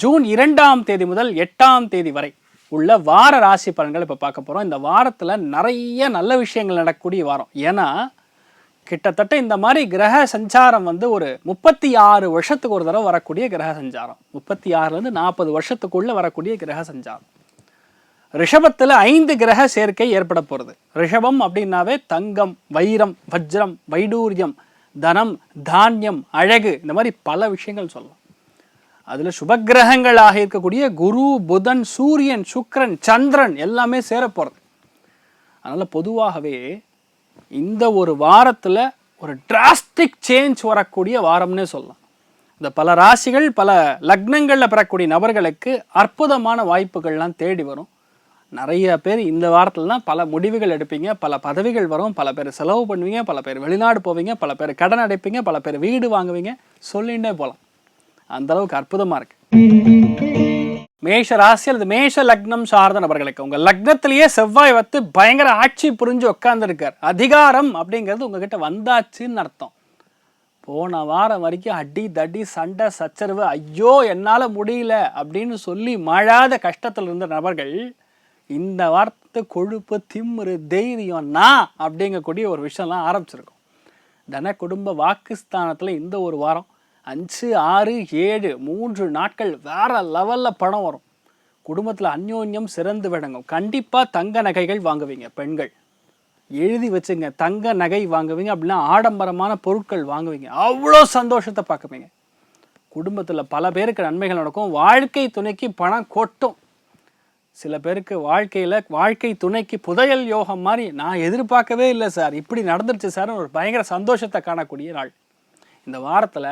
June இரண்டாம் தேதி முதல் எட்டாம் தேதி வரை உள்ள வார ராசி பலன்கள் இப்போ பார்க்க போகிறோம் இந்த வாரத்தில் நிறைய நல்ல விஷயங்கள் நடக்கக்கூடிய வாரம். ஏன்னா கிட்டத்தட்ட இந்த மாதிரி கிரக சஞ்சாரம் வந்து ஒரு முப்பத்தி ஆறு வருஷத்துக்கு ஒரு தடவை வரக்கூடிய கிரக சஞ்சாரம். முப்பத்தி ஆறுலேருந்து நாற்பது வருஷத்துக்குள்ள வரக்கூடிய கிரக சஞ்சாரம். ரிஷபத்தில் ஐந்து கிரக சேர்க்கை ஏற்பட போகிறது ரிஷபம் அப்படின்னாவே தங்கம் வைரம் வஜ்ரம் வைடூரியம் தனம் தானியம் அழகு இந்த மாதிரி பல விஷயங்கள் சொல்லலாம். அதில் சுபக்கிரகங்களாக இருக்கக்கூடிய குரு புதன் சூரியன் சுக்கரன் சந்திரன் எல்லாமே சேரப்போகிறது அதனால் பொதுவாகவே இந்த ஒரு வாரத்தில் ஒரு டிராஸ்டிக் சேஞ்ச் வரக்கூடிய வாரம்னே சொல்லலாம். இந்த பல ராசிகள் பல லக்னங்களில் பெறக்கூடிய நபர்களுக்கு அற்புதமான வாய்ப்புகள்லாம் தேடி வரும். நிறைய பேர் இந்த வாரத்தில் தான் பல முடிவுகள் எடுப்பீங்க பல பதவிகள் வரும் பல பேர் செலவு பண்ணுவீங்க பல பேர் வெளிநாடு போவீங்க பல பேர் கடன் அடைப்பீங்க பல பேர் வீடு வாங்குவீங்க சொல்லிகிட்டே போகலாம். அந்த அளவுக்கு அற்புதமாக இருக்கு. மேஷ ராசி அல்லது மேஷ லக்னம் சார்ந்த நபர்களுக்கு உங்க லக்னத்திலேயே செவ்வாய் வந்து பயங்கர ஆட்சி புரிஞ்சு உட்காந்துருக்கார் அதிகாரம் அப்படிங்கிறது உங்ககிட்ட வந்தாச்சுன்னு அர்த்தம். போன வாரம் வரைக்கும் அடி தடி சண்டை சச்சரவு ஐயோ என்னால் முடியல அப்படின்னு சொல்லி மழாத கஷ்டத்தில் இருந்த நபர்கள் இந்த வார்த்தை கொழுப்பு திமிரு தைரியம் நான் அப்படிங்கக்கூடிய ஒரு விஷயம்லாம் ஆரம்பிச்சிருக்கும். தன குடும்ப வாக்குஸ்தானத்தில் இந்த ஒரு வாரம் அஞ்சு ஆறு ஏழு மூன்று நாட்கள் வேறு லெவலில் பணம் வரும். குடும்பத்தில் அந்யோன்யம் சிறந்து விளங்கும். கண்டிப்பாக தங்க நகைகள் வாங்குவீங்க பெண்கள். எழுதி வச்சுங்க தங்க நகை வாங்குவீங்க அப்படின்னா ஆடம்பரமான பொருட்கள் வாங்குவீங்க. அவ்வளோ சந்தோஷத்தை பார்க்குவீங்க. குடும்பத்தில் பல பேருக்கு நன்மைகள் நடக்கும். வாழ்க்கை துணைக்கு பணம் கொட்டும். சில பேருக்கு வாழ்க்கையில் வாழ்க்கை துணைக்கு புதையல் யோகம் மாதிரி நான் எதிர்பார்க்கவே இல்லை சார். இப்படி நடந்துருச்சு சார் ஒரு பயங்கர சந்தோஷத்தை காணக்கூடிய நாள். இந்த வாரத்தில்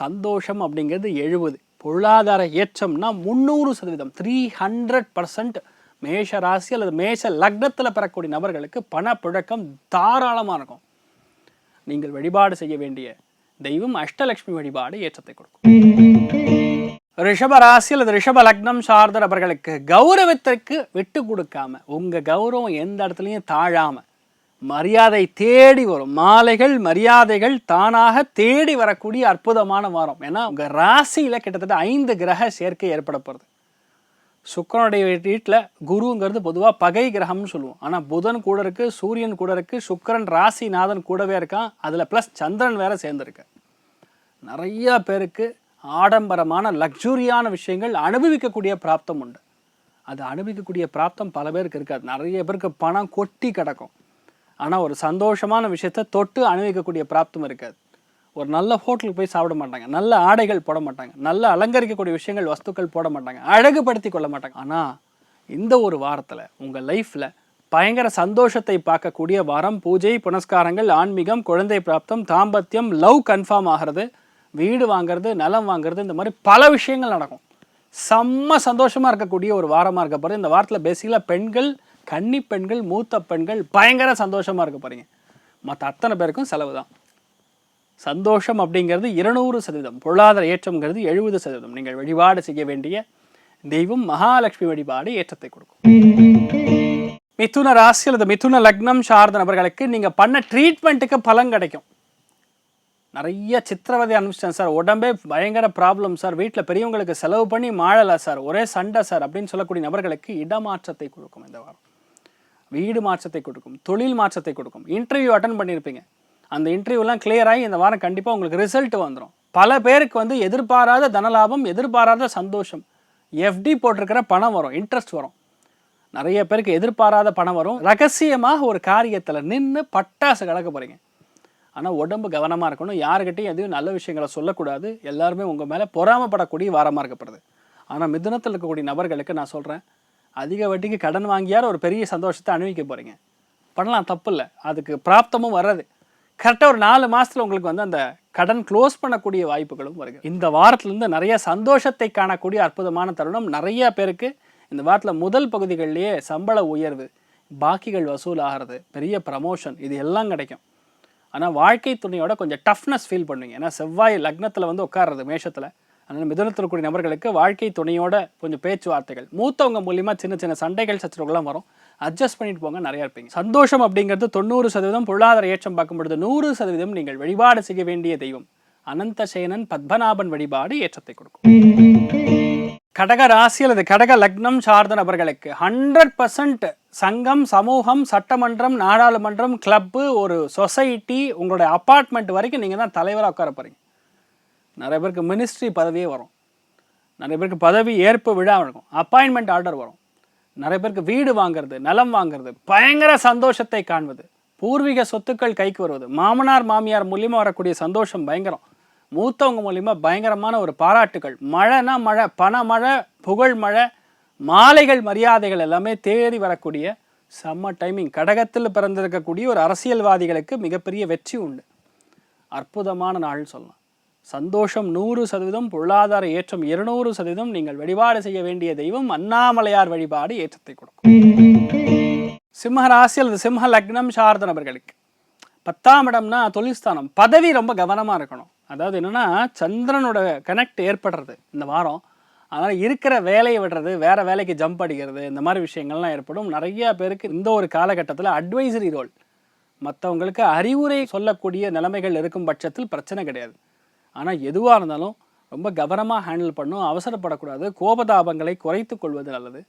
சந்தோஷம் அப்படிங்கிறது எழுபது. பொருளாதார ஏற்றம்னா முந்நூறு சதவீதம். த்ரீ ஹண்ட்ரட் பர்சன்ட் மேஷ ராசி அல்லது மேஷ லக்னத்தில் பெறக்கூடிய நபர்களுக்கு பணப்புழக்கம் தாராளமாக இருக்கும். நீங்கள் வழிபாடு செய்ய வேண்டிய தெய்வம் அஷ்டலட்சுமி வழிபாடு ஏற்றத்தை கொடுக்கும். ரிஷப ராசி அல்லது ரிஷப லக்னம் சார்ந்த நபர்களுக்கு கௌரவத்திற்கு விட்டு கொடுக்காம உங்க கௌரவம் எந்த இடத்துலையும் தாழாம மரியாதை தேடி வரும். மாலைகள் மரியாதைகள் தானாக தேடி வரக்கூடிய அற்புதமான வாரம். ஏன்னா உங்கள் ராசியில் கிட்டத்தட்ட ஐந்து கிரக சேர்க்கை ஏற்பட போகிறது சுக்கரனுடைய வீட்டில் குருங்கிறது பொதுவாக பகை கிரகம்னு சொல்லுவோம். ஆனால் புதன் கூட இருக்குது சூரியன் கூட இருக்குது சுக்கரன் ராசிநாதன் கூடவே இருக்கான். அதில் ப்ளஸ் சந்திரன் வேற சேர்ந்துருக்கு. நிறைய பேருக்கு ஆடம்பரமான லக்ஸுரியான விஷயங்கள் அனுபவிக்கக்கூடிய பிராப்தம் உண்டு. அது அனுபவிக்கக்கூடிய பிராப்தம் பல பேருக்கு இருக்காது. நிறைய பேருக்கு பணம் கொட்டி கிடக்கும். ஆனால் ஒரு சந்தோஷமான விஷயத்த தொட்டு அனுபவிக்கக்கூடிய பிராப்தம் இருக்காது. ஒரு நல்ல ஹோட்டலுக்கு போய் சாப்பிட மாட்டாங்க. நல்ல ஆடைகள் போட மாட்டாங்க. நல்ல அலங்கரிக்கக்கூடிய விஷயங்கள் வஸ்துக்கள் போட மாட்டாங்க. அழகுபடுத்தி கொள்ள மாட்டாங்க. ஆனால் இந்த ஒரு வாரத்தில் உங்கள் லைஃப்பில் பயங்கர சந்தோஷத்தை பார்க்கக்கூடிய வாரம் பூஜை புனஸ்காரங்கள் ஆன்மீகம் குழந்தை பிராப்தம் தாம்பத்தியம் லவ் கன்ஃபார்ம் ஆகிறது வீடு வாங்குறது நிலம் வாங்குறது இந்த மாதிரி பல விஷயங்கள் நடக்கும். செம்ம சந்தோஷமாக இருக்கக்கூடிய ஒரு வாரமாக இருக்க போகிறது இந்த வாரத்தில் பேசிக்கலாக பெண்கள் கன்னி பெண்கள் மூத்த பெண்கள் பயங்கர சந்தோஷமாக இருக்க போகிறீங்க மற்ற அத்தனை பேருக்கும் செலவு தான். சந்தோஷம் அப்படிங்கிறது இருநூறு சதவீதம். பொருளாதார ஏற்றம்ங்கிறது எழுபது சதவீதம். நீங்கள் வழிபாடு செய்ய வேண்டிய தெய்வம் மகாலட்சுமி வழிபாடு ஏற்றத்தை கொடுக்கும். மிதுன ராசி அல்லது மிதுன லக்னம் சார்ந்த நபர்களுக்கு நீங்கள் பண்ண ட்ரீட்மெண்ட்டுக்கு பலன் கிடைக்கும். நிறைய சித்திரவதை அனுப்பிச்சிட்டேன் சார் உடம்பே பயங்கர ப்ராப்ளம் சார். வீட்டில் பெரியவங்களுக்கு செலவு பண்ணி மாழலை சார். ஒரே சண்டை சார் அப்படின்னு சொல்லக்கூடிய நபர்களுக்கு இடமாற்றத்தை கொடுக்கும் இந்த வாரம். வீடு மாற்றத்தை கொடுக்கும் தொழில் மாற்றத்தை கொடுக்கும். இன்டர்வியூ அட்டன் பண்ணியிருப்பீங்க அந்த இன்டர்வியூலாம் கிளியர் ஆகி இந்த வாரம் கண்டிப்பாக உங்களுக்கு ரிசல்ட் வந்துடும் பல பேருக்கு வந்து எதிர்பாராத தனலாபம் எதிர்பாராத சந்தோஷம். எஃப்டி போட்டிருக்கிற பணம் வரும் இன்ட்ரெஸ்ட் வரும். நிறைய பேருக்கு எதிர்பாராத பணம் வரும். ரகசியமாக ஒரு காரியத்தில் நின்று பட்டாசு கலக்க போகிறீங்க ஆனால் உடம்பு கவனமாக இருக்கணும். யாருக்கிட்டையும் எதுவும் நல்ல விஷயங்களை சொல்லக்கூடாது. எல்லாருமே உங்கள் மேலே பொறாமப்படக்கூடிய வாரமாக இருக்கப்படுது ஆனால் மிதுனத்தில் இருக்கக்கூடிய நபர்களுக்கு நான் சொல்கிறேன் அதிக வட்டிக்கு கடன் வாங்கியார் ஒரு பெரிய சந்தோஷத்தை அனுபவிக்க போகிறீங்க பண்ணலாம் தப்பு இல்லை அதுக்கு பிராப்தமும் வர்றது. கரெக்டாக ஒரு நாலு மாதத்தில் உங்களுக்கு வந்து அந்த கடன் க்ளோஸ் பண்ணக்கூடிய வாய்ப்புகளும் வருது. இந்த வாரத்துலேருந்து நிறைய சந்தோஷத்தை காணக்கூடிய அற்புதமான தருணம் நிறைய பேருக்கு இந்த வாரத்தில் முதல் பகுதிகளிலேயே சம்பள உயர்வு பாக்கிகள் வசூல் ஆகிறது பெரிய ப்ரமோஷன் இது எல்லாம் கிடைக்கும். ஆனால் வாழ்க்கை துணையோட கொஞ்சம் டஃப்னஸ் ஃபீல் பண்ணுவீங்க. ஏன்னா செவ்வாய் லக்னத்தில் வந்து உட்கார்றது மேஷத்தில். அதனால் மிதனத்தில் இருக்கக்கூடிய நபர்களுக்கு வாழ்க்கை துணையோட கொஞ்சம் பேச்சுவார்த்தைகள். மூத்தவங்க மூலியமா சின்ன சின்ன சண்டைகள் சச்சரவுகள்லாம் வரும். அட்ஜஸ்ட் பண்ணிட்டு போங்க நிறைய இருப்பீங்க. சந்தோஷம் அப்படிங்கிறது தொண்ணூறு சதவீதம் பொருளாதார ஏற்றம் பார்க்கும் பொழுது நூறு சதவீதம் நீங்கள் வழிபாடு செய்ய வேண்டிய தெய்வம். அனந்த சேனன் பத்மநாபன் வழிபாடு ஏற்றத்தை கொடுக்கும். கடக ராசி அல்லது கடக லக்னம் சார்ந்த நபர்களுக்கு ஹண்ட்ரட் பர்சன்ட் சங்கம் சமூகம் சட்டமன்றம் நாடாளுமன்றம் கிளப்பு ஒரு சொசைட்டி உங்களுடைய அப்பார்ட்மெண்ட் வரைக்கும் நீங்கள் தான் தலைவராக உட்கார போகிறீங்க நிறைய பேருக்கு மினிஸ்ட்ரி பதவியே வரும். நிறைய பேருக்கு பதவி ஏற்பு விழா இருக்கும் அப்பாயின்மெண்ட் ஆர்டர் வரும். நிறைய பேருக்கு வீடு வாங்குறது நிலம் வாங்குறது பயங்கர சந்தோஷத்தை காண்பது. பூர்வீக சொத்துக்கள் கைக்கு வருவது. மாமனார் மாமியார் மூலியமாக வரக்கூடிய சந்தோஷம் பயங்கரம். மூத்தவங்க மூலியமாக பயங்கரமான ஒரு பாராட்டுகள். மழைனா மழை பண மழை புகழ் மழை மாலைகள் மரியாதைகள் எல்லாமே தேடி வரக்கூடிய செம்ம டைமிங் கடகத்தில் பிறந்திருக்கக்கூடிய ஒரு அரசியல்வாதிகளுக்கு மிகப்பெரிய வெற்றி உண்டு. அற்புதமான நாள் சொல்லலாம். சந்தோஷம் நூறு சதவீதம் பொருளாதார ஏற்றம் இருநூறு சதவீதம் நீங்கள் வழிபாடு செய்ய வேண்டிய தெய்வம் அண்ணாமலையார் வழிபாடு ஏற்றத்தை கொடுக்கும். சிம்ம ராசி அல்லது சிம்ம லக்னம் சார்ந்த நபர்களுக்கு. பத்தாம் இடம்னா தொழில்ஸ்தானம் பதவி ரொம்ப கவனமாக இருக்கணும். அதாவது என்னன்னா சந்திரனோட கனெக்ட் ஏற்படுறது இந்த வாரம். அதனால் இருக்கிற வேலையை விடுறது வேற வேலைக்கு ஜம்ப் அடிக்கிறது இந்த மாதிரி விஷயங்கள்லாம் ஏற்படும். நிறைய பேருக்கு இந்த ஒரு காலகட்டத்தில் அட்வைசரி ரோல் மற்றவங்களுக்கு அறிவுரை சொல்லக்கூடிய நிலைமைகள் இருக்கும் பட்சத்தில் பிரச்சனை கிடையாது. ஆனால் எதுவாக இருந்தாலும் ரொம்ப கவனமாக ஹேண்டில் பண்ணும் அவசரப்படக்கூடாது கோபதாபங்களை குறைத்து கொள்வது நல்லது.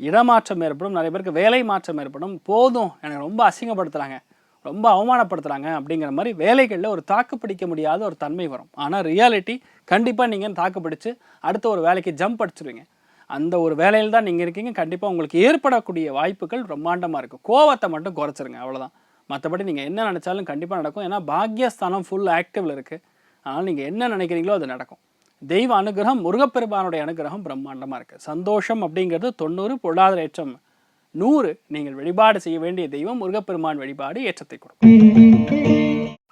இடமாற்றம் ஏற்படும் நிறைய பேருக்கு வேலை மாற்றம் ஏற்படும் போதும் எனக்கு ரொம்ப அசிங்கப்படுத்துகிறாங்க ரொம்ப அவமானப்படுத்துகிறாங்க அப்படிங்கிற மாதிரி வேலைகளில் ஒரு தாக்கு பிடிக்க முடியாத ஒரு தன்மை வரும். ஆனால் ரியாலிட்டி கண்டிப்பாக நீங்கள் தாக்கு பிடிச்சி அடுத்த ஒரு வேலைக்கு ஜம்ப் அடிச்சிருவீங்க. அந்த ஒரு வேலையில் தான் நீங்கள் இருக்கீங்க. கண்டிப்பாக உங்களுக்கு ஏற்படக்கூடிய வாய்ப்புகள் பிரம்மாண்டமாக இருக்கும். கோவத்தை மட்டும் குறைச்சிருங்க அவ்வளோதான் மற்றபடி நீங்கள் என்ன நினச்சாலும் கண்டிப்பாக நடக்கும். ஏன்னா பாக்யஸ்தானம் ஃபுல் ஆக்டிவில் இருக்குது அதனால் நீங்கள் என்ன நினைக்கிறீங்களோ அது நடக்கும். தெய்வ அனுகிரகம் முருகப்பெருமானுடைய அனுகிரகம் பிரம்மாண்டமாக இருக்குது சந்தோஷம் அப்படிங்கிறது தொண்ணூறு பொருளாதார ஏற்றம் நூறு. நீங்கள் வழிபாடு செய்ய வேண்டிய தெய்வம் முருகப்பெருமான் வழிபாடு ஏற்றத்தை கொடுக்கும்.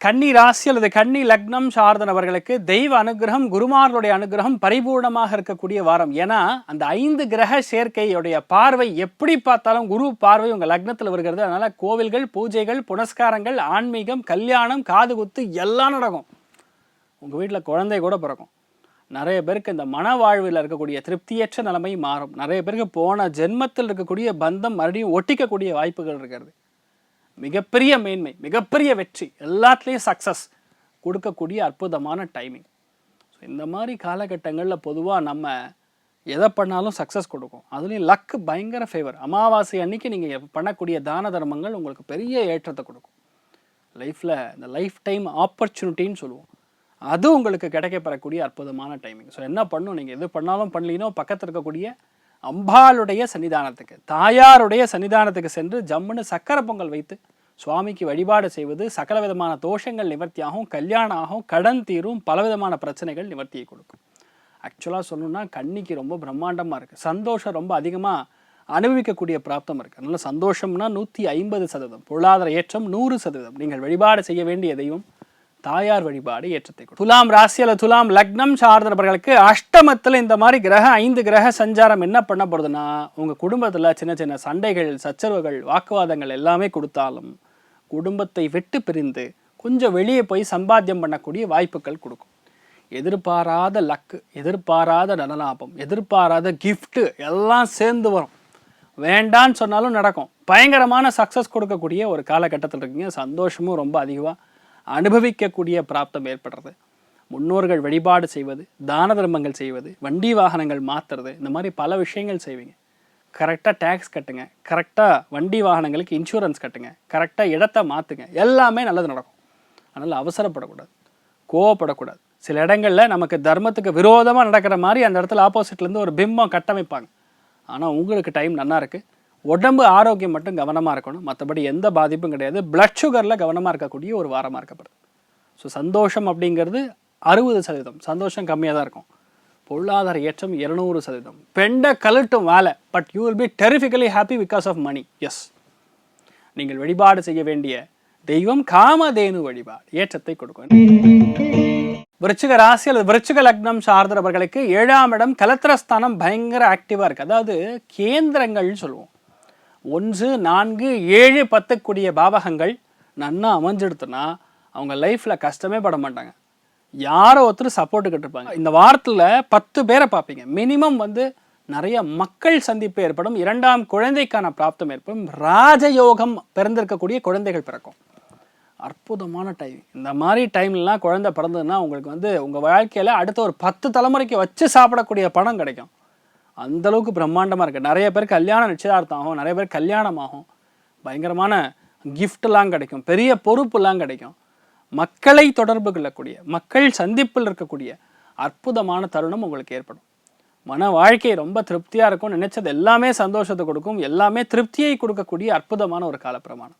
கன்னி ராசி அல்லது கன்னி லக்னம் சார்ந்த நபர்களுக்கு தெய்வ அனுகிரகம் குருமார்களுடைய அனுகிரகம் பரிபூர்ணமாக இருக்கக்கூடிய வாரம். ஏன்னா அந்த ஐந்து கிரக சேர்க்கையுடைய பார்வை எப்படி பார்த்தாலும் குரு பார்வை உங்கள் லக்னத்தில் வருகிறது. அதனால கோவில்கள் பூஜைகள் புனஸ்காரங்கள் ஆன்மீகம் கல்யாணம் காது குத்து எல்லாம் நடக்கும். உங்கள் வீட்டில் குழந்தை கூட பிறக்கும். நிறைய பேருக்கு இந்த மன வாழ்வில் இருக்கக்கூடிய திருப்தியற்ற நிலைமை மாறும். நிறைய பேருக்கு போன ஜென்மத்தில் இருக்கக்கூடிய பந்தம் மறுபடியும் ஒட்டிக்கக்கூடிய வாய்ப்புகள் இருக்கிறது. மிகப்பெரிய மேன்மை மிகப்பெரிய வெற்றி எல்லாத்துலேயும் சக்ஸஸ் கொடுக்கக்கூடிய அற்புதமான டைமிங் ஸோ இந்த மாதிரி காலகட்டங்களில் பொதுவாக நம்ம எதை பண்ணாலும் சக்ஸஸ் கொடுக்கும். அதுலேயும் லக்கு பயங்கர ஃபேவர் அமாவாசை அன்னைக்கு நீங்கள் பண்ணக்கூடிய தான தர்மங்கள் உங்களுக்கு பெரிய ஏற்றத்தை கொடுக்கும். லைஃப்பில் இந்த லைஃப் டைம் ஆப்பர்ச்சுனிட்டின்னு சொல்லுவோம். அது உங்களுக்கு கிடைக்கப்பெறக்கூடிய அற்புதமான டைமிங் ஸோ என்ன பண்ணும்? நீங்கள் எது பண்ணாலும் பண்ணலினோ பக்கத்தில் இருக்கக்கூடிய அம்பாளுடைய சன்னிதானத்துக்கு தாயாருடைய சன்னிதானத்துக்கு சென்று ஜம்முன்னு சக்கரை பொங்கல் வைத்து சுவாமிக்கு வழிபாடு செய்வது சகல விதமான தோஷங்கள் நிவர்த்தியாகும் கல்யாணம் ஆகும் கடன் தீரும் பலவிதமான பிரச்சனைகள் நிவர்த்தியை கொடுக்கும். ஆக்சுவலாக சொல்லணும்னா கண்ணிக்கு ரொம்ப பிரம்மாண்டமாக இருக்குது சந்தோஷம் ரொம்ப அதிகமாக அனுபவிக்கக்கூடிய பிராப்தம் இருக்குது அதனால் சந்தோஷம்னா நூற்றி ஐம்பது சதவீதம். பொருளாதார ஏற்றம் நூறு சதவீதம். நீங்கள் வழிபாடு செய்ய வேண்டிய தெய்வம் தாயார் வழிபாடு ஏற்றத்தை கொடுக்கும். துலாம் ராசி அல்லது துலாம் லக்னம் சார்ந்தவர்களுக்கு அஷ்டமத்தில் இந்த மாதிரி கிரக ஐந்து கிரக சஞ்சாரம் என்ன பண்ண போகிறதுனா உங்கள் குடும்பத்தில் சின்ன சின்ன சண்டைகள் சச்சரவுகள் வாக்குவாதங்கள் எல்லாமே கொடுத்தாலும் குடும்பத்தை விட்டு பிரிந்து கொஞ்சம் வெளியே போய் சம்பாத்தியம் பண்ணக்கூடிய வாய்ப்புகள் கொடுக்கும். எதிர்பாராத லக்கு எதிர்பாராத நலலாபம் எதிர்பாராத கிஃப்ட்டு எல்லாம் சேர்ந்து வரும். வேண்டான்னு சொன்னாலும் நடக்கும். பயங்கரமான சக்ஸஸ் கொடுக்கக்கூடிய ஒரு காலகட்டத்தில் இருக்கீங்க. சந்தோஷமும் ரொம்ப அதிகமாக அனுபவிக்கக்கூடிய பிராப்தம் ஏற்படுறது. முன்னோர்கள் வழிபாடு செய்வது தான தர்மங்கள் செய்வது வண்டி வாகனங்கள் மாற்றுறது இந்த மாதிரி பல விஷயங்கள் செய்வீங்க. கரெக்டாக டேக்ஸ் கட்டுங்க. கரெக்டாக வண்டி வாகனங்களுக்கு இன்சூரன்ஸ் கட்டுங்க. கரெக்டாக இடத்த மாற்றுங்க எல்லாமே நல்லது நடக்கும். அதனால் அவசரப்படக்கூடாது. கோவப்படக்கூடாது. சில இடங்களில் நமக்கு தர்மத்துக்கு விரோதமாக நடக்கிற மாதிரி அந்த இடத்துல ஆப்போசிட்லேருந்து ஒரு பிம்பம் கட்டமைப்பாங்க. ஆனால் உங்களுக்கு டைம் நல்லா இருக்குது உடம்பு ஆரோக்கியம் மட்டும் கவனமாக இருக்கணும். மற்றபடி எந்த பாதிப்பும் கிடையாது. பிளட் சுகரில் கவனமாக இருக்கக்கூடிய ஒரு வாரமாக இருக்கப்படுது. ஸோ சந்தோஷம் அப்படிங்கிறது அறுபது சதவீதம். சந்தோஷம் கம்மியாக தான் இருக்கும். பொருளாதார ஏற்றம் இருநூறு சதவீதம். பெண்டை கழட்டும் வேலை but you will be terrifically happy because of money S நீங்கள் வழிபாடு செய்ய வேண்டிய தெய்வம் காமதேனு வழிபாடு ஏற்றத்தை கொடுக்கும். விருச்சிக ராசி அல்லது விருச்சிக லக்னம் சார்ந்தவர்களுக்கு ஏழாம் இடம் கலத்திரஸ்தானம் பயங்கர ஆக்டிவாக இருக்குது அதாவது கேந்திரங்கள்னு சொல்லுவோம். ஒன்று நான்கு ஏழு பத்துக்குடிய பாவகங்கள் நன்னா அமைஞ்செடுத்துனா அவங்க லைஃப்பில் கஷ்டமே பட மாட்டாங்க. யாரோ ஒருத்தர் சப்போர்ட்டுக்கிட்டு இருப்பாங்க. இந்த வாரத்தில் பத்து பேரை பார்ப்பீங்க. மினிமம் வந்து நிறைய மக்கள் சந்திப்பு ஏற்படும். இரண்டாம் குழந்தைக்கான பிராப்தம் ஏற்படும். ராஜயோகம் பிறந்திருக்கக்கூடிய குழந்தைகள் பிறக்கும். அற்புதமான டைம் இந்த மாதிரி டைம்லலாம் குழந்தை பிறந்ததுன்னா உங்களுக்கு வந்து உங்கள் வாழ்க்கையில் அடுத்த ஒரு பத்து தலைமுறைக்கு வச்சு சாப்பிடக்கூடிய பணம் கிடைக்கும். அந்த அளவுக்கு பிரம்மாண்டமாக இருக்குது நிறைய பேர் கல்யாணம் நிச்சயதார்த்தம் ஆகும். நிறைய பேர் கல்யாணம் ஆகும். பயங்கரமான கிஃப்ட்லாம் கிடைக்கும். பெரிய பொறுப்புலாம் கிடைக்கும். மக்களை தொடர்பு கொள்ளக்கூடிய மக்கள் சந்திப்பில் இருக்கக்கூடிய அற்புதமான தருணம் உங்களுக்கு ஏற்படும். மன வாழ்க்கை ரொம்ப திருப்தியாக இருக்கும் நினைச்சது எல்லாமே சந்தோஷத்தை கொடுக்கும். எல்லாமே திருப்தியை கொடுக்கக்கூடிய அற்புதமான ஒரு காலப்பிரமாணம்.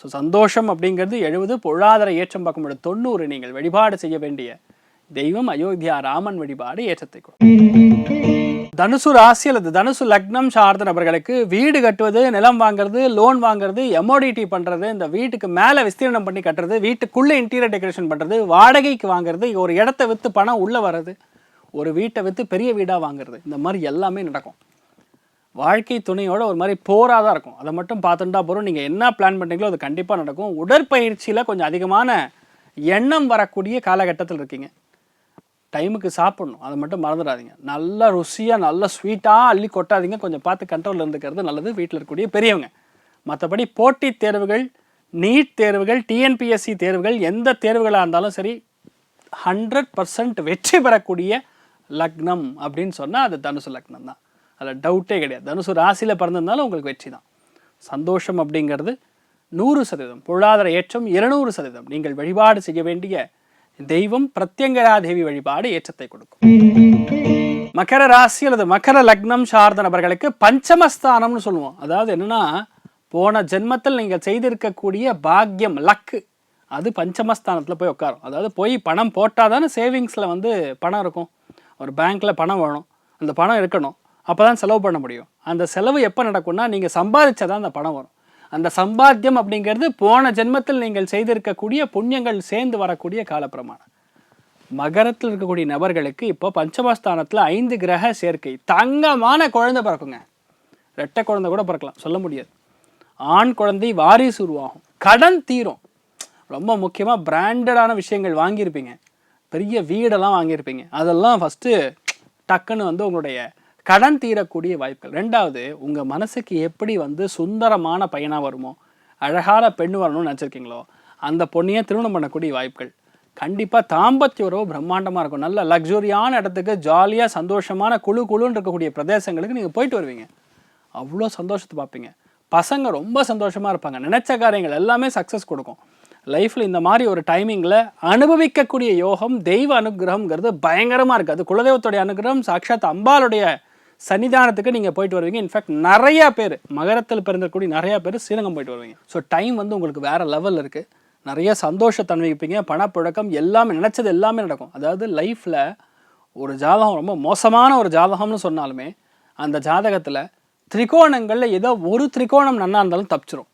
ஸோ சந்தோஷம் அப்படிங்கிறது எழுபது பொருளாதார ஏற்றம் பார்க்கும்போது தொண்ணூறு நீங்கள் வழிபாடு செய்ய வேண்டிய தெய்வம் அயோத்தியா ராமன் வழிபாடு ஏற்றத்தை கொடுக்கும். தனுசு ராசி அல்லது தனுசு லக்னம் சார்ந்த நபர்களுக்கு வீடு கட்டுவது நிலம் வாங்குறது லோன் வாங்குறது எமோடிட்டி பண்றது இந்த வீட்டுக்கு மேலே விஸ்தீர்ணம் பண்ணி கட்டுறது வீட்டுக்குள்ளே இன்டீரியர் டெக்கரேஷன் பண்றது வாடகைக்கு வாங்குறது ஒரு இடத்த விற்று பணம் உள்ள வர்றது ஒரு வீட்டை விற்று பெரிய வீடாக வாங்குறது இந்த மாதிரி எல்லாமே நடக்கும். வாழ்க்கை துணையோட ஒரு மாதிரி போராக தான் இருக்கும். அதை மட்டும் பார்த்துட்டா போகிறோம் நீங்கள் என்ன பிளான் பண்ணுறீங்களோ அது கண்டிப்பாக நடக்கும். உடற்பயிற்சியில் கொஞ்சம் அதிகமான எண்ணம் வரக்கூடிய காலகட்டத்தில் இருக்கீங்க. டைமுக்கு சாப்பிடணும். அதை மட்டும் மறந்துடாதீங்க. நல்லா ருசியாக நல்ல ஸ்வீட்டாக அள்ளி கொட்டாதீங்க. கொஞ்சம் பார்த்து கண்ட்ரோலில் இருந்துக்கிறது நல்லது. வீட்டில் இருக்கக்கூடிய பெரியவங்க. மற்றபடி போட்டித் தேர்வுகள் நீட் தேர்வுகள் டிஎன்பிஎஸ்சி தேர்வுகள் எந்த தேர்வுகளாக இருந்தாலும் சரி ஹண்ட்ரட் பர்சன்ட் வெற்றி பெறக்கூடிய லக்னம் அப்படின்னு சொன்னால் அது தனுசு லக்னம் தான். அதில் டவுட்டே கிடையாது. தனுசு ராசியில் பிறந்திருந்தாலும் உங்களுக்கு வெற்றி தான். சந்தோஷம் அப்படிங்கிறது நூறு சதவீதம். பொருளாதார ஏற்றம் இருநூறு சதவீதம். நீங்கள் வழிபாடு செய்ய வேண்டிய தெய்வம் பிரத்யங்கரா தேவி வழிபாடு ஏற்றத்தை கொடுக்கும். மகர ராசி அல்லது மகர லக்னம் சார்ந்த நபர்களுக்கு பஞ்சமஸ்தானம்னு சொல்லுவோம். அதாவது என்னன்னா போன ஜென்மத்தில் நீங்கள் செய்திருக்கக்கூடிய பாக்கியம் லக்கு அது பஞ்சமஸ்தானத்தில் போய் உட்காரும். அதாவது போய் பணம் போட்டால் தானே சேவிங்ஸில் வந்து பணம் இருக்கும். ஒரு பேங்க்கில் பணம் வேணும். அந்த பணம் இருக்கணும். அப்போ தான் செலவு பண்ண முடியும். அந்த செலவு எப்போ நடக்கும்னா நீங்கள் சம்பாதிச்சா அந்த பணம் வரும். அந்த சம்பாத்தியம் அப்படிங்கிறது போன ஜென்மத்தில் நீங்கள் செய்திருக்கக்கூடிய புண்ணியங்கள் சேர்ந்து வரக்கூடிய காலப்பிரமாணம். மகரத்தில் இருக்கக்கூடிய நபர்களுக்கு இப்போ பஞ்சமஸ்தானத்தில் ஐந்து கிரக சேர்க்கை. தங்கமான குழந்தை பிறக்குங்க. ரெட்டை குழந்தை கூட பிறக்கலாம் சொல்ல முடியாது. ஆண் குழந்தை வாரிசு உருவாகும். கடன் தீரும். ரொம்ப முக்கியமாக பிராண்டடான விஷயங்கள் வாங்கியிருப்பீங்க. பெரிய வீடெல்லாம் வாங்கியிருப்பீங்க. அதெல்லாம் ஃபஸ்ட்டு டக்குன்னு வந்து உங்களுடைய கடன் தீரக்கூடிய வாய்ப்புகள். ரெண்டாவது உங்கள் மனசுக்கு எப்படி வந்து சுந்தரமான பையனாக வருமோ அழகான பெண் வரணும்னு நினச்சிருக்கீங்களோ அந்த பொண்ணையே திருமணம் பண்ணக்கூடிய வாய்ப்புகள். கண்டிப்பாக தாம்பத்திய உறவு பிரம்மாண்டமாக இருக்கும். நல்ல லக்ஸுரியான இடத்துக்கு ஜாலியாக சந்தோஷமான குழு குழுன்னு இருக்கக்கூடிய பிரதேசங்களுக்கு நீங்கள் போயிட்டு வருவீங்க. அவ்வளோ சந்தோஷத்தை பார்ப்பீங்க. பசங்க ரொம்ப சந்தோஷமாக இருப்பாங்க. நினச்ச காரியங்கள் எல்லாமே சக்ஸஸ் கொடுக்கும். லைஃப்பில் இந்த மாதிரி ஒரு டைமிங்கில் அனுபவிக்கக்கூடிய யோகம் தெய்வ அனுகிரகங்கிறது பயங்கரமாக இருக்குது அது குலதெய்வத்துடைய அனுகிரகம் சாட்சாத் அம்பாளுடைய சன்னிதானத்துக்கு நீங்கள் போயிட்டு வருவீங்க. இன்ஃபேக்ட் நிறையா பேர் மகரத்தில் பிறந்தக்கூடிய நிறையா பேர் ஸ்ரீரங்கம் போயிட்டு வருவீங்க. ஸோ டைம் வந்து உங்களுக்கு வேறு லெவலில் இருக்குது நிறைய சந்தோஷத்தன்மை வைப்பீங்க பணப்புழக்கம் எல்லாமே நினச்சது எல்லாமே நடக்கும். அதாவது லைஃப்பில் ஒரு ஜாதகம் ரொம்ப மோசமான ஒரு ஜாதகம்னு சொன்னாலுமே அந்த ஜாதகத்தில் திரிகோணங்களில் ஏதோ ஒரு திரிகோணம் நன்னா இருந்தாலும் தப்பிச்சிரும்.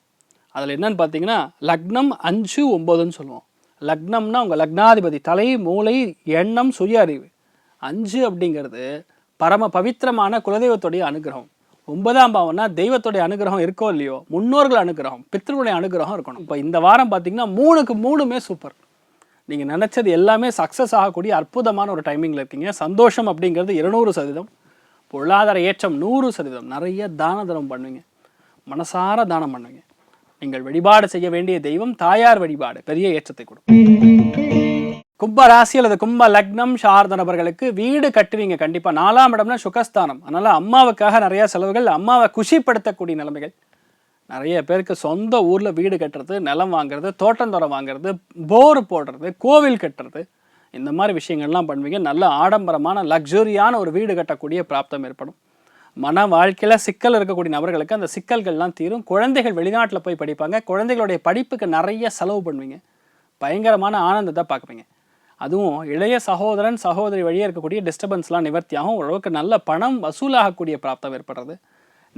அதில் என்னன்னு பார்த்தீங்கன்னா லக்னம் அஞ்சு ஒம்போதுன்னு சொல்லுவோம். லக்னம்னா உங்கள் லக்னாதிபதி தலை மூளை எண்ணம் சுய அறிவு. அஞ்சு அப்படிங்கிறது பரம பவித்திரமான குலதெய்வத்துடைய அனுகிரகம். ஒன்பதாம் பாவம்னா தெய்வத்துடைய அனுகிரகம் இருக்கோ இல்லையோ முன்னோர்கள் அனுகிரகம் பித்ருடைய அனுகிரகம் இருக்கணும். இப்போ இந்த வாரம் பார்த்தீங்கன்னா மூணுக்கு மூணுமே சூப்பர் நீங்கள் நினச்சது எல்லாமே சக்ஸஸ் ஆகக்கூடிய அற்புதமான ஒரு டைமிங்கில் இருக்கீங்க. சந்தோஷம் அப்படிங்கிறது இருநூறு சதவீதம். பொருளாதார ஏற்றம் நூறு சதவீதம். நிறைய தான தரம் பண்ணுவீங்க. மனசார தானம் பண்ணுவீங்க. நீங்கள் வழிபாடு செய்ய வேண்டிய தெய்வம் தாயார் வழிபாடு. பெரிய ஏற்றத்தை கொடுக்கும். கும்ப ராசி அல்லது கும்ப லக்னம் சார்ந்த நபர்களுக்கு வீடு கட்டுவீங்க கண்டிப்பாக நாலாம் இடம்னா சுகஸ்தானம். அதனால் அம்மாவுக்காக நிறைய செலவுகள் அம்மாவை குஷிப்படுத்தக்கூடிய நிலைமைகள். நிறைய பேருக்கு சொந்த ஊரில் வீடு கட்டுறது நிலம் வாங்குறது தோட்டந்தோரம் வாங்குறது போர் போடுறது கோவில் கட்டுறது. இந்த மாதிரி விஷயங்கள்லாம் பண்ணுவீங்க. நல்ல ஆடம்பரமான லக்ஸுரியான ஒரு வீடு கட்டக்கூடிய பிராப்தம் ஏற்படும். மன வாழ்க்கையில் சிக்கல் இருக்கக்கூடிய நபர்களுக்கு அந்த சிக்கல்கள்லாம் தீரும். குழந்தைகள் வெளிநாட்டில் போய் படிப்பாங்க. குழந்தைகளுடைய படிப்புக்கு நிறைய செலவு பண்ணுவீங்க. பயங்கரமான ஆனந்தத்தை பார்க்குவீங்க. அதுவும் இளைய சகோதரன் சகோதரி வழியாக இருக்கக்கூடிய டிஸ்டர்பன்ஸ்லாம் நிவர்த்தியாகும் ஓரளவுக்கு நல்ல பணம் வசூலாகக்கூடிய பிராப்தம் ஏற்படுறது.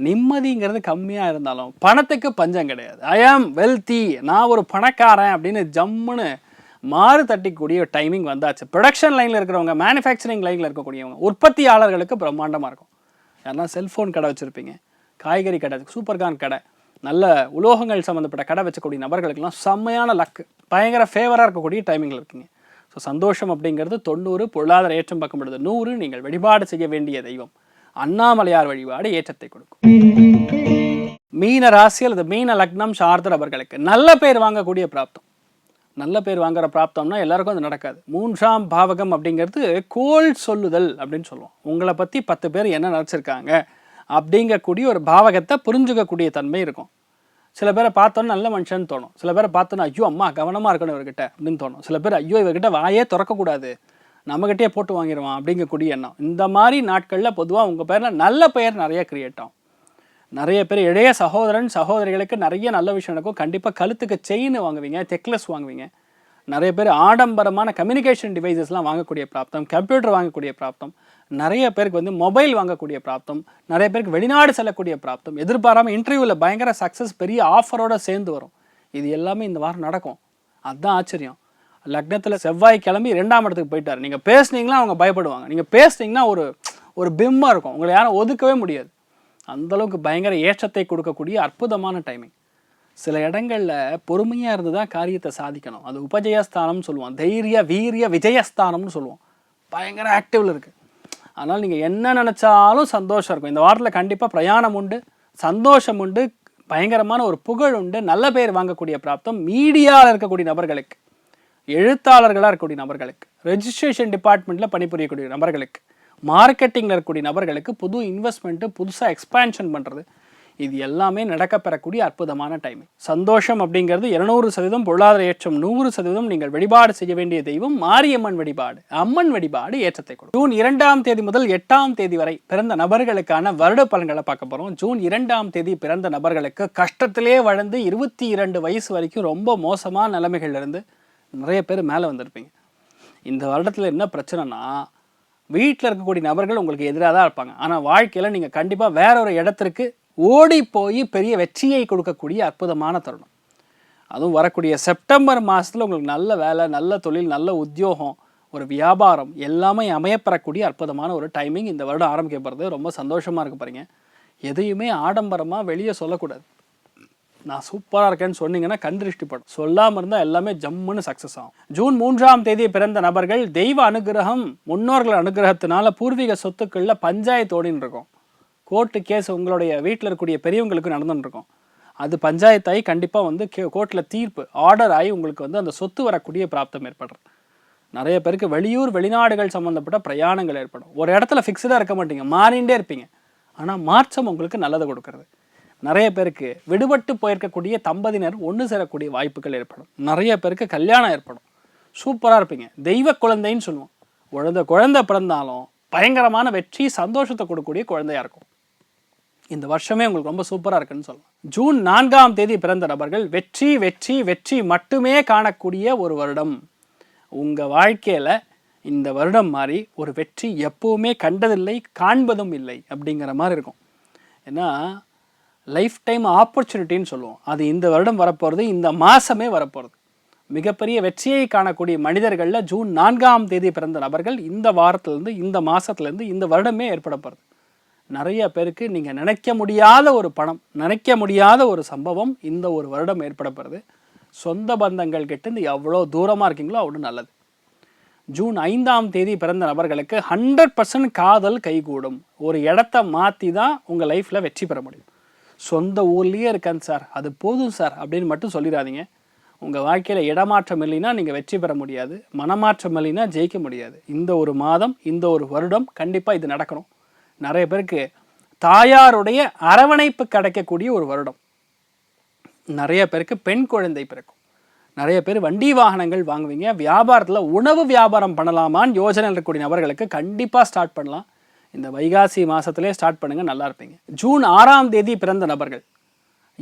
நிம்மதிங்கிறது கம்மியாக இருந்தாலும் பணத்துக்கு பஞ்சம் கிடையாது. ஐ ஆம் வெல்தி நான் ஒரு பணக்காரன் அப்படின்னு ஜம்முன்னு மாறு தட்டிக்கூடிய டைமிங் வந்தாச்சு. ப்ரொடக்ஷன் லைனில் இருக்கிறவங்க மேனுஃபேக்சரிங் லைனில் இருக்கக்கூடியவங்க உற்பத்தியாளர்களுக்கு பிரம்மாண்டமாக இருக்கும். யாருன்னா செல்ஃபோன் கடை வச்சுருப்பீங்க. காய்கறி கடை சூப்பர்கான் கடை. நல்ல உலோகங்கள் சம்மந்தப்பட்ட கடை வச்சக்கூடிய நபர்களுக்கெல்லாம் செம்மையான லக்கு பயங்கர ஃபேவராக இருக்கக்கூடிய டைமிங்கில் இருக்கீங்க. ஸோ சந்தோஷம் அப்படிங்கிறது தொண்ணூறு பொருளாதார ஏற்றம் பார்க்கப்படுது நூறு நீங்கள் வழிபாடு செய்ய வேண்டிய தெய்வம். அண்ணாமலையார் வழிபாடு ஏற்றத்தை கொடுக்கும். மீன ராசி அல்லது மீன லக்னம் சார்தர் அவர்களுக்கு நல்ல பேர் வாங்கக்கூடிய பிராப்தம். நல்ல பேர் வாங்குற பிராப்தம்னா எல்லாருக்கும் அது நடக்காது. மூன்றாம் பாவகம் அப்படிங்கிறது கோல் சொல்லுதல் அப்படின்னு சொல்லுவோம். உங்களை பற்றி பத்து பேர் என்ன நினச்சிருக்காங்க அப்படிங்கக்கூடிய ஒரு பாவகத்தை புரிஞ்சுக்கக்கூடிய தன்மை இருக்கும். சில பேரை பார்த்தோன்னு நல்ல மனுஷன் தோணும். சில பேரை பார்த்தோன்னா ஐயோ அம்மா கவனமாக இருக்கணும் இவர்கிட்ட அப்படின்னு தோணும். சில பேர் ஐயோ இவர்கிட்ட வாயே திறக்கக்கூடாது. நம்மகிட்டயே போட்டு வாங்கிடுவான் அப்படிங்கக்கூடிய எண்ணம். இந்த மாதிரி நாட்களில் பொதுவாக உங்கள் பேரில் நல்ல பெயர் நிறைய கிரியேட் ஆகும். நிறைய பேர் இளைய சகோதரன் சகோதரிகளுக்கு நிறைய நல்ல விஷயம் நடக்கும். கண்டிப்பாக கழுத்துக்கு செயின் வாங்குவீங்க தெக்லஸ் வாங்குவீங்க. நிறைய பேர் ஆடம்பரமான கம்யூனிகேஷன் டிவைசஸ்லாம் வாங்கக்கூடிய பிராப்தம் கம்ப்யூட்டர் வாங்கக்கூடிய பிராப்தம். நிறைய பேருக்கு வந்து மொபைல் வாங்கக்கூடிய பிராப்தம் நிறைய பேருக்கு வெளிநாடு செல்லக்கூடிய பிராப்தம் எதிர்பாராமல் இன்டர்வியூவில் பயங்கர சக்ஸஸ் பெரிய ஆஃபரோட சேர்ந்து வரும். இது எல்லாமே இந்த வாரம் நடக்கும். அதுதான் ஆச்சரியம். லக்னத்தில் செவ்வாய் கிளம்பி ரெண்டாம் இடத்துக்கு போயிட்டார். நீங்கள் பேசுனீங்களா அவங்க பயப்படுவாங்க. நீங்கள் பேசுனீங்கன்னா ஒரு ஒரு பிம்மாக இருக்கும். உங்களை யாரும் ஒதுக்கவே முடியாது. அந்த அளவுக்கு பயங்கர ஏற்றத்தை கொடுக்கக்கூடிய அற்புதமான டைமிங் சில இடங்களில் பொறுமையாக இருந்து தான் காரியத்தை சாதிக்கணும். அது உபஜயஸ்தானம்னு சொல்லுவோம். தைரிய வீரிய விஜயஸ்தானம்னு சொல்லுவோம். பயங்கர ஆக்டிவில் இருக்குது அதனால் நீங்கள் என்ன நினச்சாலும் சந்தோஷம் இருக்கும். இந்த வாரத்தில் கண்டிப்பாக பிரயாணம் உண்டு சந்தோஷம் உண்டு பயங்கரமான ஒரு புகழ் உண்டு நல்ல பேர் வாங்கக்கூடிய பிராப்தம் மீடியாவில் இருக்கக்கூடிய நபர்களுக்கு எழுத்தாளர்களாக இருக்கக்கூடிய நபர்களுக்கு ரெஜிஸ்ட்ரேஷன் டிபார்ட்மெண்ட்டில் பணிபுரியக்கூடிய நபர்களுக்கு மார்க்கெட்டிங்கில் இருக்கக்கூடிய நபர்களுக்கு புது இன்வெஸ்ட்மெண்ட்டு புதுசாக எக்ஸ்பேன்ஷன் பண்ணுறது இது எல்லாமே நடக்கப்பெறக்கூடிய அற்புதமான டைம் சந்தோஷம் அப்படிங்கிறது இருநூறு சதவீதம் பொருளாதார ஏற்றம் நூறு சதவீதம் நீங்கள் வழிபாடு செய்ய வேண்டிய தெய்வம் மாரியம்மன் வழிபாடு அம்மன் வழிபாடு ஏற்றத்தை கொடுக்கும். ஜூன் இரண்டாம் தேதி முதல் எட்டாம் தேதி வரை பிறந்த நபர்களுக்கான வருட பலன்களை பார்க்க போகிறோம் ஜூன் இரண்டாம் தேதி பிறந்த நபர்களுக்கு கஷ்டத்திலே வளர்ந்து இருபத்தி இரண்டு வயசு வரைக்கும் ரொம்ப மோசமான நிலைமைகள் இருந்து நிறைய பேர் மேலே வந்திருப்பீங்க. இந்த வருடத்தில் என்ன பிரச்சனைனா வீட்டில் இருக்கக்கூடிய நபர்கள் உங்களுக்கு எதிராக தான் இருப்பாங்க. ஆனால் வாழ்க்கையில் நீங்கள் கண்டிப்பாக வேற ஒரு இடத்திற்கு ஓடி போய் பெரிய வெற்றியை கொடுக்கக்கூடிய அற்புதமான தருணம். அதுவும் வரக்கூடிய செப்டம்பர் மாதத்தில் உங்களுக்கு நல்ல வேலை நல்ல தொழில் நல்ல உத்தியோகம் ஒரு வியாபாரம் எல்லாமே அமையப்பெறக்கூடிய அற்புதமான ஒரு டைமிங் இந்த வருடம் ஆரம்பிக்க போகிறது ரொம்ப சந்தோஷமாக இருக்க பாருங்க. எதையுமே ஆடம்பரமாக வெளியே சொல்லக்கூடாது. நான் சூப்பராக இருக்கேன்னு சொன்னீங்கன்னா கண் படும். சொல்லாமல் இருந்தால் எல்லாமே ஜம்முன்னு சக்ஸஸ் ஆகும். ஜூன் மூன்றாம் தேதி பிறந்த நபர்கள் தெய்வ அனுகிரகம் முன்னோர்கள் அனுகிரகத்தினால பூர்வீக சொத்துக்களில் பஞ்சாயத்து ஓடின்னு இருக்கும். கோர்ட்டு கேஸ் உங்களுடைய வீட்டில் இருக்கக்கூடிய பெரியவங்களுக்கு நடந்துன்னு அது பஞ்சாயத்தாகி கண்டிப்பாக வந்து கே கோர்ட்டில் தீர்ப்பு ஆர்டர் ஆகி உங்களுக்கு வந்து அந்த சொத்து வரக்கூடிய பிராப்தம் ஏற்படுறது. நிறைய பேருக்கு வெளியூர் வெளிநாடுகள் சம்மந்தப்பட்ட பிரயாணங்கள் ஏற்படும். ஒரு இடத்துல ஃபிக்ஸ்டாக இருக்க மாட்டீங்க மாறிண்டே இருப்பீங்க. ஆனால் மாற்றம் உங்களுக்கு நல்லதை கொடுக்கறது. நிறைய பேருக்கு விடுபட்டு போயிருக்கக்கூடிய தம்பதியினர் ஒன்று சேரக்கூடிய வாய்ப்புகள் ஏற்படும். நிறைய பேருக்கு கல்யாணம் ஏற்படும். சூப்பராக இருப்பீங்க. தெய்வ குழந்தைன்னு சொல்லுவோம். குழந்தை குழந்தை பிறந்தாலும் பயங்கரமான வெற்றி சந்தோஷத்தை கொடுக்கக்கூடிய குழந்தையா இருக்கும். இந்த வருஷமே உங்களுக்கு ரொம்ப சூப்பராக இருக்குன்னு சொல்லலாம். ஜூன் நான்காம் தேதி பிறந்த நபர்கள் வெற்றி வெற்றி வெற்றி மட்டுமே காணக்கூடிய ஒரு வருடம். உங்கள் வாழ்க்கையில் இந்த வருடம் மாதிரி ஒரு வெற்றி எப்போவுமே கண்டதில்லை காண்பதும் இல்லை அப்படிங்கிற மாதிரி இருக்கும். ஏன்னா லைஃப் டைம் ஆப்பர்ச்சுனிட்டின்னு சொல்லுவோம். அது இந்த வருடம் வரப்போகிறது இந்த மாதமே வரப்போகிறது மிகப்பெரிய வெற்றியை காணக்கூடிய மனிதர்களில் ஜூன் நான்காம் தேதி பிறந்த நபர்கள் இந்த வாரத்திலேருந்து இந்த மாதத்துலேருந்து இந்த வருடமே ஏற்பட போகிறது நிறைய பேருக்கு நீங்கள் நினைக்க முடியாத ஒரு பணம் நினைக்க முடியாத ஒரு சம்பவம் இந்த ஒரு வருடம் ஏற்பட போகிறது சொந்த பந்தங்கள் கிட்டேருந்து எவ்வளோ தூரமாக இருக்கீங்களோ அவ்வளோ நல்லது. ஜூன் ஐந்தாம் தேதி பிறந்த நபர்களுக்கு ஹண்ட்ரட் பர்சன்ட் காதல் கைகூடும். ஒரு இடத்த மாற்றி தான் உங்கள் லைஃப்பில் வெற்றி பெற முடியும். சொந்த ஊர்லேயே இருக்கேன் சார் அது போதும் சார் அப்படின்னு மட்டும் சொல்லிடாதீங்க. உங்கள் வாழ்க்கையில் இடமாற்றம் இல்லைன்னா நீங்கள் வெற்றி பெற முடியாது. மனமாற்றம் இல்லைன்னா ஜெயிக்க முடியாது. இந்த ஒரு மாதம் இந்த ஒரு வருடம் கண்டிப்பாக இது நடக்கணும். நிறைய பேருக்கு தாயாருடைய அரவணைப்பு கிடைக்கக்கூடிய ஒரு வருடம். நிறைய பேருக்கு பெண் குழந்தை பிறக்கும். நிறைய பேர் வண்டி வாகனங்கள் வாங்குவீங்க. வியாபாரத்தில் உணவு வியாபாரம் பண்ணலாமான்னு யோசனை இருக்கக்கூடிய நபர்களுக்கு கண்டிப்பாக ஸ்டார்ட் பண்ணலாம். இந்த வைகாசி மாதத்துலேயே ஸ்டார்ட் பண்ணுங்கள் நல்லா இருப்பீங்க. ஜூன் ஆறாம் தேதி பிறந்த நபர்கள்.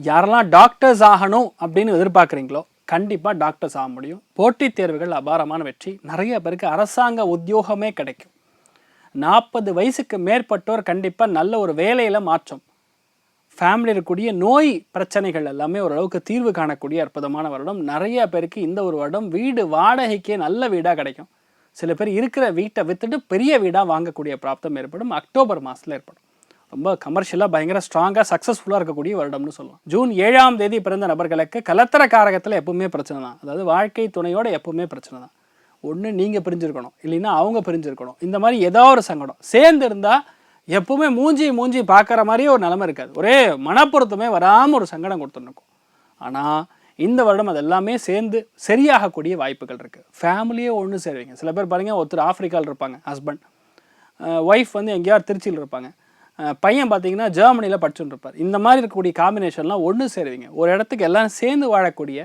யாரெல்லாம் டாக்டர்ஸ் ஆகணும் அப்படின்னு எதிர்பார்க்குறீங்களோ கண்டிப்பாக டாக்டர்ஸ் ஆக முடியும். போட்டித் தேர்வுகள் அபாரமான வெற்றி. நிறைய பேருக்கு அரசாங்க உத்தியோகமே கிடைக்கும். நாற்பது வயசுக்கு மேற்பட்டோர் கண்டிப்பாக நல்ல ஒரு வேலையில் மாற்றம். ஃபேமிலியில் இருக்கக்கூடிய நோய் பிரச்சனைகள் எல்லாமே ஓரளவுக்கு தீர்வு காணக்கூடிய அற்புதமான வருடம். நிறைய பேருக்கு இந்த ஒரு வருடம் வீடு வாடகைக்கே நல்ல வீடாக கிடைக்கும். சில பேர் இருக்கிற வீட்டை விற்றுட்டு பெரிய வீடாக வாங்கக்கூடிய பிராப்தம் ஏற்படும். அக்டோபர் மாதத்தில் ஏற்படும். ரொம்ப கமர்ஷியலாக பயங்கர ஸ்ட்ராங்காக சக்ஸஸ்ஃபுல்லாக இருக்கக்கூடிய வருடம்னு சொல்லலாம். ஜூன் ஏழாம் தேதி பிறந்த நபர்களுக்கு கலத்தர காரகத்தில் எப்பவுமே பிரச்சனை தான். அதாவது வாழ்க்கை துணையோட எப்பவுமே பிரச்சனை தான். ஒன்று நீங்கள் பிரிஞ்சிருக்கணும் இல்லைன்னா அவங்க பிரிஞ்சிருக்கணும். இந்த மாதிரி ஏதோ ஒரு சங்கடம். சேர்ந்து இருந்தால் எப்பவுமே மூஞ்சி மூஞ்சி பார்க்குற மாதிரியே ஒரு நிலமை இருக்காது. ஒரே மனப்பொருத்தமே வராமல் ஒரு சங்கடம் கொடுத்துருக்கும் ஆனால் இந்த வருடம் அது எல்லாமே சேர்ந்து சரியாகக்கூடிய வாய்ப்புகள் இருக்குது ஃபேமிலியே ஒன்று சேருவீங்க. சில பேர் பாருங்கள் ஒருத்தர் ஆஃப்ரிக்காவில் இருப்பாங்க ஹஸ்பண்ட் ஒய்ஃப் வந்து எங்கேயாவது திருச்சியில் இருப்பாங்க. பையன் பார்த்தீங்கன்னா ஜெர்மனியில் படிச்சுட்டு இருப்பார். இந்த மாதிரி இருக்கக்கூடிய காம்பினேஷன்லாம் ஒன்று சேருவீங்க. ஒரு இடத்துக்கு எல்லாம் சேர்ந்து வாழக்கூடிய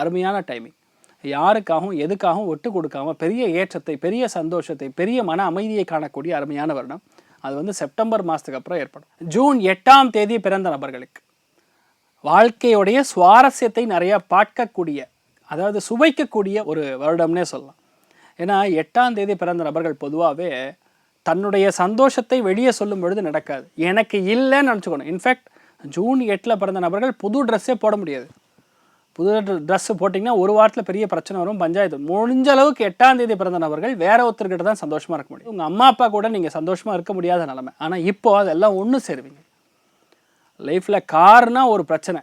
அருமையான டைமிங் யாருக்காகவும் எதுக்காகவும் ஒட்டு கொடுக்காம பெரிய ஏற்றத்தை பெரிய சந்தோஷத்தை பெரிய மன அமைதியை காணக்கூடிய அருமையான வருடம். அது வந்து செப்டம்பர் மாதத்துக்கு அப்புறம் ஏற்படும். ஜூன் எட்டாம் தேதி பிறந்த நபர்களுக்கு. வாழ்க்கையுடைய சுவாரஸ்யத்தை நிறைய பார்க்கக்கூடிய அதாவது சுவைக்கக்கூடிய ஒரு வருடம்னே சொல்லலாம். ஏன்னா எட்டாம் தேதி பிறந்த நபர்கள் பொதுவாகவே தன்னுடைய சந்தோஷத்தை வெளியே சொல்லும் பொழுது நடக்காது. எனக்கு இல்லைன்னு நினச்சிக்கணும். இன்ஃபேக்ட் ஜூன் எட்டில் பிறந்த நபர்கள் புது ட்ரெஸ்ஸே போட முடியாது. புது ட்ரெஸ் போட்டிங்கன்னா ஒரு வாரத்தில் பெரிய பிரச்சனை வரும். பஞ்சாயத்து முடிஞ்ச அளவுக்கு எட்டாம் தேதி பிறந்த நபர்கள் வேற ஒருத்தர்கிட்ட தான் சந்தோஷமாக இருக்க முடியும். உங்கள் அம்மா அப்பா கூட நீங்கள் சந்தோஷமாக இருக்க முடியாத நிலமை. ஆனால் இப்போது அதெல்லாம் ஒன்று சேருவீங்க. லைஃப்பில் காருனா ஒரு பிரச்சனை.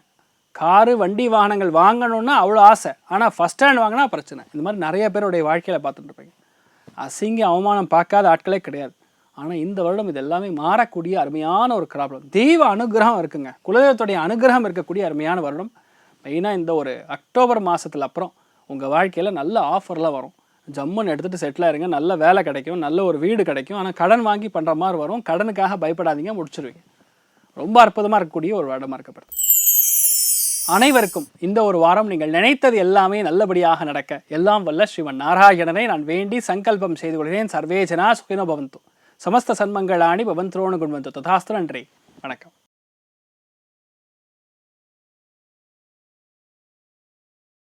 காரு வண்டி வாகனங்கள் வாங்கணும்னா அவ்வளோ ஆசை. ஆனால் ஃபஸ்ட் ஹேண்ட் வாங்கினா பிரச்சனை. இந்த மாதிரி நிறைய பேருடைய வாழ்க்கையில் பார்த்துட்டுருப்பீங்க அசிங்க அவமானம் பார்க்காத ஆட்களே கிடையாது. ஆனால் இந்த வருடம் இது எல்லாமே மாறக்கூடிய அருமையான ஒரு ப்ராப்ளம் தெய்வ அனுகிரகம் இருக்குங்க. குலதெய்வத்துடைய அனுகிரகம் இருக்கக்கூடிய அருமையான வருடம். மெயினாக இந்த ஒரு அக்டோபர் மாதத்துல அப்புறம் உங்கள் வாழ்க்கையில் நல்ல ஆஃபர்லாம் வரும். ஜம்முன்னு எடுத்துகிட்டு செட்டில் ஆயிருங்க. நல்ல வேலை கிடைக்கும். நல்ல ஒரு வீடு கிடைக்கும். ஆனால் கடன் வாங்கி பண்ணுற மாதிரி வரும். கடனுக்காக பயப்படாதீங்க. முடிச்சிருவீங்க. ரொம்ப அற்புதமாக இருக்கக்கூடிய ஒரு வருடமாக இருக்கப்படுது அனைவருக்கும் இந்த ஒரு வாரம் நீங்கள் நினைத்தது எல்லாமே நல்லபடியாக நடக்க. எல்லாம் வல்ல ஸ்ரீமன் நாராயணனை நான் வேண்டி சங்கல்பம் செய்து கொள்கிறேன். சர்வேஜனா சுகினோ பவந்து. சமஸ்த சன்மங்களாணி பவந்த்ரோணு குண்வந்து. ததாஸ்து நன்றி. வணக்கம்.